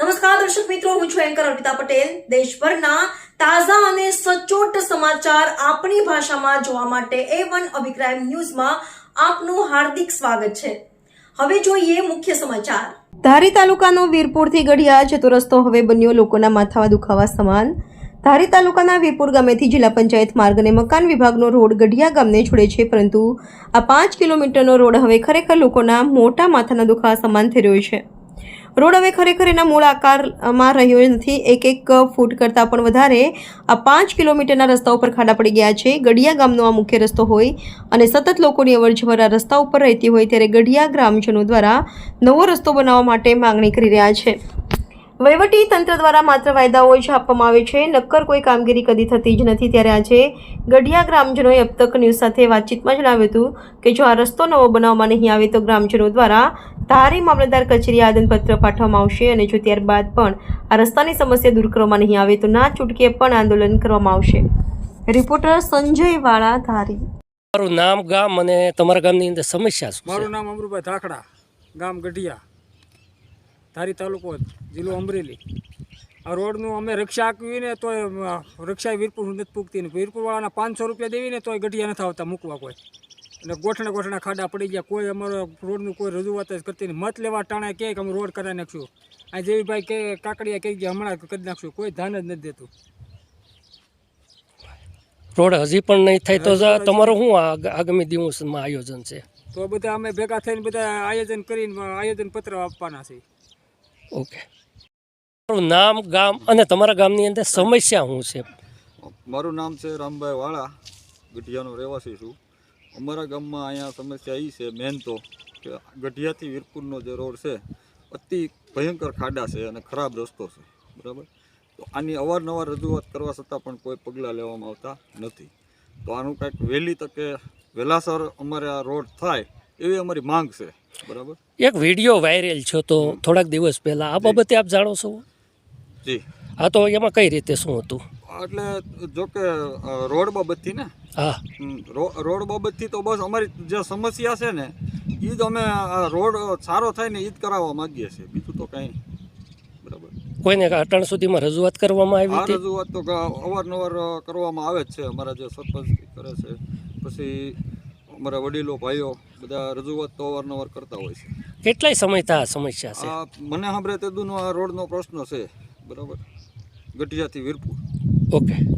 નમસ્કાર, દર્શક મિત્રો, હું છું એન્કર અર્પિતા પટેલ. દેશભરના તાજા અને સચોટ સમાચાર આપણી ભાષામાં જોવા માટે એ વન અભિપ્રાય ન્યૂઝમાં આપનું હાર્દિક સ્વાગત છે. હવે જોઈએ મુખ્ય સમાચાર. ધારી તાલુકાનો વીરપુરથી ગઢિયા જતો રસ્તો હવે બન્યો લોકોના માથામાં દુખાવા સમાન. ધારી તાલુકાના વીરપુર ગામેથી જિલ્લા પંચાયત માર્ગ અને મકાન વિભાગનો રોડ ગઢિયા ગામને છોડે છે, પરંતુ આ પાંચ કિલોમીટરનો રોડ હવે ખરેખર લોકોના મોટા માથાના દુખાવા સમાન થઈ રહ્યો છે. રોડ હવે ખરેખર એના મૂળ આકારમાં રહ્યો નથી. એક એક ફૂટ કરતાં પણ વધારે આ પાંચ કિલોમીટરના રસ્તા ઉપર ખાડા પડી ગયા છે. ગઢિયા ગામનો આ મુખ્ય રસ્તો હોય અને સતત લોકોની અવરજવર આ રસ્તા ઉપર રહેતી હોય ત્યારે ગઢિયા ગ્રામજનો દ્વારા નવો રસ્તો બનાવવા માટે માંગણી કરી રહ્યા છે. વહીવટી તંત્ર દ્વારા માત્ર વાયદાઓ જ આપવામાં આવે છે. નક્કર કોઈ કામગીરી કદી થતી જ નથી. ત્યારે આજે ગઢિયા ગ્રામજનોએ અબતક ન્યૂઝ સાથે વાતચીતમાં જણાવ્યું હતું કે જો આ રસ્તો નવો બનાવવામાં નહીં આવે તો ગ્રામજનો દ્વારા ધારી મામલતદાર કચેરી આદનપત્ર પાઠવવામાં આવશે અને જો ત્યારબાદ પણ આ રસ્તાની સમસ્યા દૂર કરવામાં નહીં આવે તો ના છૂટકે પણ આંદોલન કરવામાં આવશે. રિપોર્ટર સંજય વાળા ધારી. તમારું નામ ગામ અને તમારા ગામની અંદર સમસ્યા શું છે? મારું નામ અમરુભાઈ ધાખડા ગામ ગઢિયા. ધારી તાલુકો જિલ્લો અમરેલી. આ રોડનું અમે રક્ષા આપવી ને તોય રક્ષા વીરપુર નથી પૂગતી. ને વીરપુરવાળાના પાંચસો રૂપિયા દેવીને તોય ગઢિયા નથી આવતા મૂકવા કોઈ. અને ગોઠણા ગોઠણા ખાડા પડી ગયા. કોઈ અમારો રોડનું કોઈ રજૂઆત જ કરતી નહીં. મત લેવા ટાણે કહે કે અમે રોડ કરાવી નાખશું. આ જેવીભાઈ કે કાકડિયા કહી ગયા હમણાં કરી નાખશું. કોઈ ધ્યાન જ નથી દેતું. રોડ હજી પણ નહીં થાય તો તમારું શું આગામી દિવસમાં આયોજન છે? તો બધા અમે ભેગા થઈને બધા આયોજન કરીને આયોજન પત્ર આપવાના છે ઓકે. મારું નામ, ગામ અને તમારા ગામની અંદર સમસ્યા શું છે? મારું નામ છે રામભાઈ વાળા, ગઢિયાનો રહેવાસી છું. અમારા ગામમાં અહીંયા સમસ્યા એ છે મેન તો કે ગઢિયાથી વીરપુરનો જે રોડ છે, અતિ ભયંકર ખાડા છે અને ખરાબ રસ્તો છે. બરાબર? તો આની અવારનવાર રજૂઆત કરવા છતાં પણ કોઈ પગલાં લેવામાં આવતા નથી. તો આનું કાંઈક વહેલી તકે વહેલાસર અમારે આ રોડ થાય એવી અમારી માંગ છે. બરાબર? એક વીડિયો વાયરલ છે તો થોડાક દિવસ પહેલાં. આ બાબતે આપ જાણો છો? જી. હા તો એમાં કઈ રીતે શું હતું? એટલે જો કે રોડ બાબતથી ને? હા. રોડ બાબતથી તો બસ અમારી જે સમસ્યા છે ને એ જ અમે રોડ સારો થાય ને એ જ કરાવવા માંગીએ છીએ. બીજું તો કંઈ બરાબર. કોઈને અટણ સુધીમાં રજૂઆત કરવામાં આવી હતી? રજૂઆત તો અવારનવાર કરવામાં આવે જ છે. અમારા જે સરપંચ કરે છે પછી અમારા વડીલો ભાઈઓ બધા રજૂઆત તો અવારનવાર કરતા હોય છે. કેટલાય સમયથી આ સમસ્યા છે? આ મને સાંભળે તેદુનો આ રોડનો પ્રશ્ન છે. બરાબર? ગઢિયાથી વીરપુર. ઓકે.